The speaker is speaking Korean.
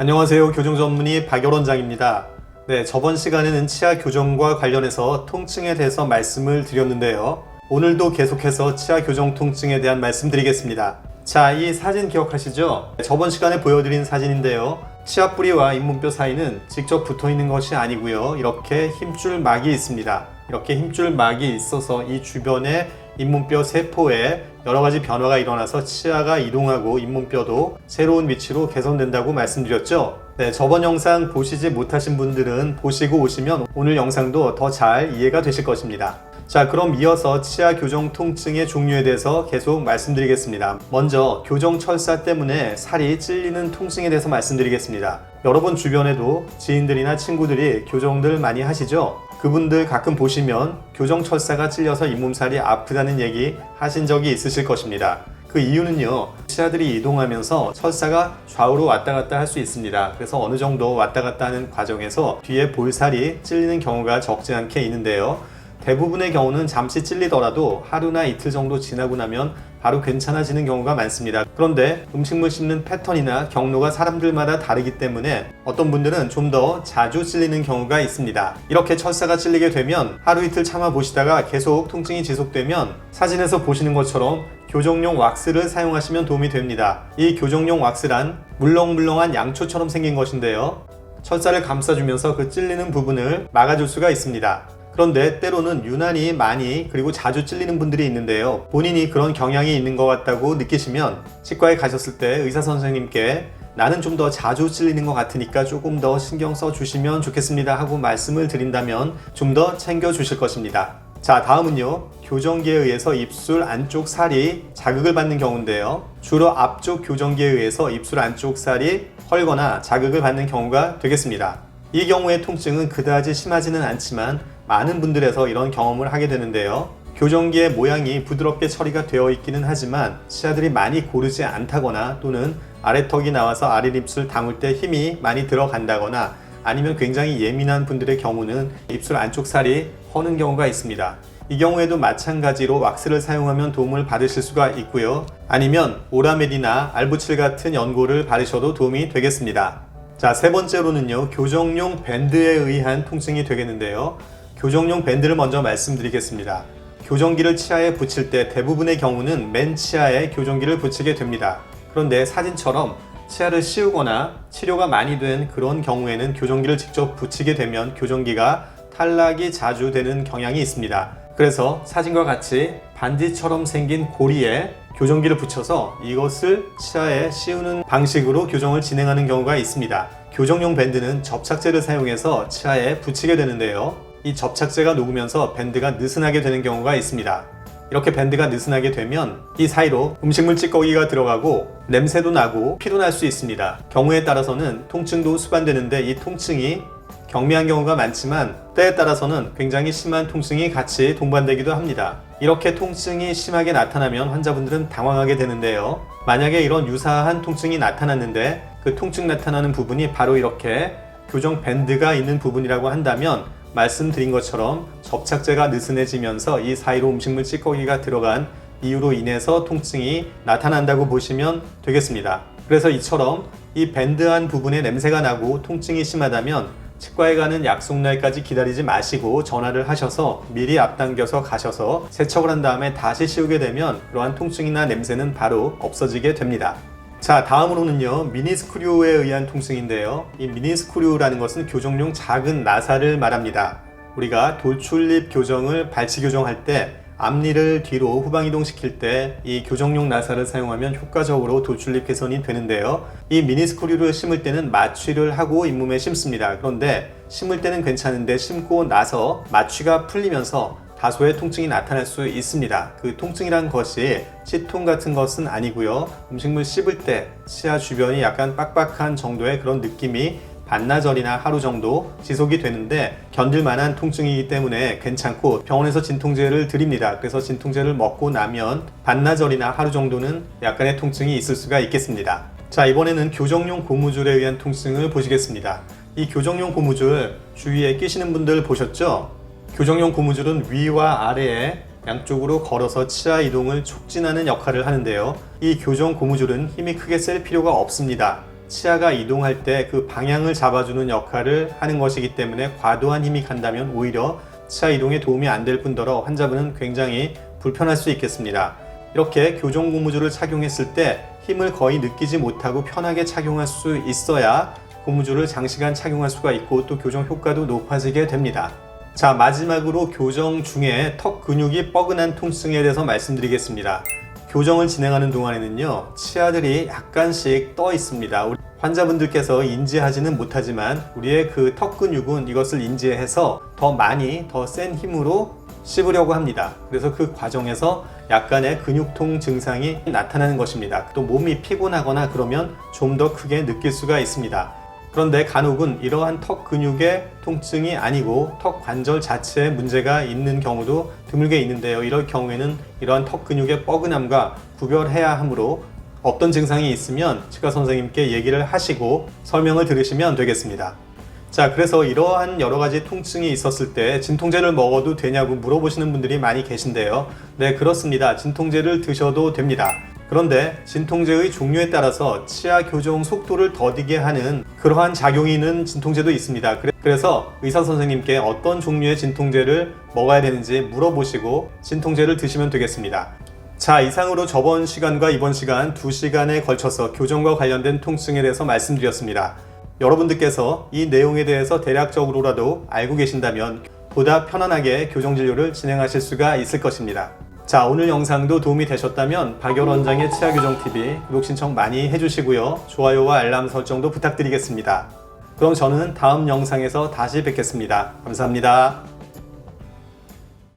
안녕하세요. 교정 전문의 박여원장입니다. 네, 저번 시간에는 치아 교정과 관련해서 통증에 대해서 말씀을 드렸는데요. 오늘도 계속해서 치아 교정 통증에 대한 말씀 드리겠습니다. 자, 이 사진 기억하시죠? 저번 시간에 보여드린 사진인데요. 치아 뿌리와 잇몸뼈 사이는 직접 붙어 있는 것이 아니고요. 이렇게 힘줄 막이 있습니다. 이렇게 힘줄 막이 있어서 이 주변에 잇몸뼈 세포에 여러 가지 변화가 일어나서 치아가 이동하고 잇몸뼈도 새로운 위치로 개선된다고 말씀드렸죠. 네, 저번 영상 보시지 못하신 분들은 보시고 오시면 오늘 영상도 더 잘 이해가 되실 것입니다. 자, 그럼 이어서 치아 교정 통증의 종류에 대해서 계속 말씀드리겠습니다. 먼저 교정 철사 때문에 살이 찔리는 통증에 대해서 말씀드리겠습니다. 여러분 주변에도 지인들이나 친구들이 교정들 많이 하시죠? 그분들 가끔 보시면 교정 철사가 찔려서 잇몸살이 아프다는 얘기 하신 적이 있으실 것입니다. 그 이유는요, 치아들이 이동하면서 철사가 좌우로 왔다 갔다 할 수 있습니다. 그래서 어느 정도 왔다 갔다 하는 과정에서 뒤에 볼살이 찔리는 경우가 적지 않게 있는데요. 대부분의 경우는 잠시 찔리더라도 하루나 이틀 정도 지나고 나면 바로 괜찮아지는 경우가 많습니다. 그런데 음식물 씹는 패턴이나 경로가 사람들마다 다르기 때문에 어떤 분들은 좀 더 자주 찔리는 경우가 있습니다. 이렇게 철사가 찔리게 되면 하루 이틀 참아 보시다가 계속 통증이 지속되면 사진에서 보시는 것처럼 교정용 왁스를 사용하시면 도움이 됩니다. 이 교정용 왁스란 물렁물렁한 양초처럼 생긴 것인데요. 철사를 감싸주면서 그 찔리는 부분을 막아줄 수가 있습니다. 그런데 때로는 유난히 많이 그리고 자주 찔리는 분들이 있는데요. 본인이 그런 경향이 있는 것 같다고 느끼시면 치과에 가셨을 때 의사 선생님께 나는 좀 더 자주 찔리는 것 같으니까 조금 더 신경 써 주시면 좋겠습니다 하고 말씀을 드린다면 좀 더 챙겨 주실 것입니다. 자, 다음은요. 교정기에 의해서 입술 안쪽 살이 자극을 받는 경우인데요. 주로 앞쪽 교정기에 의해서 입술 안쪽 살이 헐거나 자극을 받는 경우가 되겠습니다. 이 경우의 통증은 그다지 심하지는 않지만 많은 분들에서 이런 경험을 하게 되는데요. 교정기의 모양이 부드럽게 처리가 되어 있기는 하지만 치아들이 많이 고르지 않다거나 또는 아래턱이 나와서 아랫입술 담을 때 힘이 많이 들어간다거나 아니면 굉장히 예민한 분들의 경우는 입술 안쪽 살이 허는 경우가 있습니다. 이 경우에도 마찬가지로 왁스를 사용하면 도움을 받으실 수가 있고요. 아니면 오라멜이나 알부칠 같은 연고를 바르셔도 도움이 되겠습니다. 자, 세 번째로는요, 교정용 밴드에 의한 통증이 되겠는데요. 교정용 밴드를 먼저 말씀드리겠습니다. 교정기를 치아에 붙일 때 대부분의 경우는 맨 치아에 교정기를 붙이게 됩니다. 그런데 사진처럼 치아를 씌우거나 치료가 많이 된 그런 경우에는 교정기를 직접 붙이게 되면 교정기가 탈락이 자주 되는 경향이 있습니다. 그래서 사진과 같이 반지처럼 생긴 고리에 교정기를 붙여서 이것을 치아에 씌우는 방식으로 교정을 진행하는 경우가 있습니다. 교정용 밴드는 접착제를 사용해서 치아에 붙이게 되는데요. 이 접착제가 녹으면서 밴드가 느슨하게 되는 경우가 있습니다. 이렇게 밴드가 느슨하게 되면 이 사이로 음식물 찌꺼기가 들어가고 냄새도 나고 피도 날 수 있습니다. 경우에 따라서는 통증도 수반되는데 이 통증이 경미한 경우가 많지만 때에 따라서는 굉장히 심한 통증이 같이 동반되기도 합니다. 이렇게 통증이 심하게 나타나면 환자분들은 당황하게 되는데요. 만약에 이런 유사한 통증이 나타났는데 그 통증 나타나는 부분이 바로 이렇게 교정 밴드가 있는 부분이라고 한다면 말씀드린 것처럼 접착제가 느슨해지면서 이 사이로 음식물 찌꺼기가 들어간 이유로 인해서 통증이 나타난다고 보시면 되겠습니다. 그래서 이처럼 이 밴드한 부분에 냄새가 나고 통증이 심하다면 치과에 가는 약속날까지 기다리지 마시고 전화를 하셔서 미리 앞당겨서 가셔서 세척을 한 다음에 다시 씌우게 되면 그러한 통증이나 냄새는 바로 없어지게 됩니다. 자, 다음으로는요, 미니스크류에 의한 통증인데요. 이 미니스크류라는 것은 교정용 작은 나사를 말합니다. 우리가 돌출입 교정을 발치 교정할 때 앞니를 뒤로 후방 이동 시킬 때 이 교정용 나사를 사용하면 효과적으로 돌출입 개선이 되는데요. 이 미니스크류를 심을 때는 마취를 하고 잇몸에 심습니다. 그런데 심을 때는 괜찮은데 심고 나서 마취가 풀리면서 다소의 통증이 나타날 수 있습니다. 그 통증이란 것이 치통 같은 것은 아니고요. 음식물 씹을 때 치아 주변이 약간 빡빡한 정도의 그런 느낌이 반나절이나 하루 정도 지속이 되는데 견딜 만한 통증이기 때문에 괜찮고 병원에서 진통제를 드립니다. 그래서 진통제를 먹고 나면 반나절이나 하루 정도는 약간의 통증이 있을 수가 있겠습니다. 자, 이번에는 교정용 고무줄에 의한 통증을 보시겠습니다. 이 교정용 고무줄 주위에 끼시는 분들 보셨죠? 교정용 고무줄은 위와 아래에 양쪽으로 걸어서 치아 이동을 촉진하는 역할을 하는데요. 이 교정 고무줄은 힘이 크게 셀 필요가 없습니다. 치아가 이동할 때 그 방향을 잡아주는 역할을 하는 것이기 때문에 과도한 힘이 간다면 오히려 치아 이동에 도움이 안 될 뿐더러 환자분은 굉장히 불편할 수 있겠습니다. 이렇게 교정 고무줄을 착용했을 때 힘을 거의 느끼지 못하고 편하게 착용할 수 있어야 고무줄을 장시간 착용할 수가 있고 또 교정 효과도 높아지게 됩니다. 자, 마지막으로 교정 중에 턱 근육이 뻐근한 통증에 대해서 말씀드리겠습니다. 교정을 진행하는 동안에는요, 치아들이 약간씩 떠 있습니다. 환자분들께서 인지하지는 못하지만 우리의 그 턱 근육은 이것을 인지해서 더 많이, 더 센 힘으로 씹으려고 합니다. 그래서 그 과정에서 약간의 근육통 증상이 나타나는 것입니다. 또 몸이 피곤하거나 그러면 좀 더 크게 느낄 수가 있습니다. 그런데 간혹은 이러한 턱 근육의 통증이 아니고 턱 관절 자체에 문제가 있는 경우도 드물게 있는데요. 이럴 경우에는 이러한 턱 근육의 뻐근함과 구별해야 하므로 어떤 증상이 있으면 치과 선생님께 얘기를 하시고 설명을 들으시면 되겠습니다. 자, 그래서 이러한 여러 가지 통증이 있었을 때 진통제를 먹어도 되냐고 물어보시는 분들이 많이 계신데요. 네, 그렇습니다. 진통제를 드셔도 됩니다. 그런데 진통제의 종류에 따라서 치아 교정 속도를 더디게 하는 그러한 작용이 있는 진통제도 있습니다. 그래- 그래서 의사 선생님께 어떤 종류의 진통제를 먹어야 되는지 물어보시고 진통제를 드시면 되겠습니다. 자, 이상으로 저번 시간과 이번 시간 두 시간에 걸쳐서 교정과 관련된 통증에 대해서 말씀드렸습니다. 여러분들께서 이 내용에 대해서 대략적으로라도 알고 계신다면 보다 편안하게 교정 진료를 진행하실 수가 있을 것입니다. 자, 오늘 영상도 도움이 되셨다면 박열 원장의 치아 교정 TV 구독 신청 많이 해주시고요. 좋아요와 알람 설정도 부탁드리겠습니다. 그럼 저는 다음 영상에서 다시 뵙겠습니다. 감사합니다.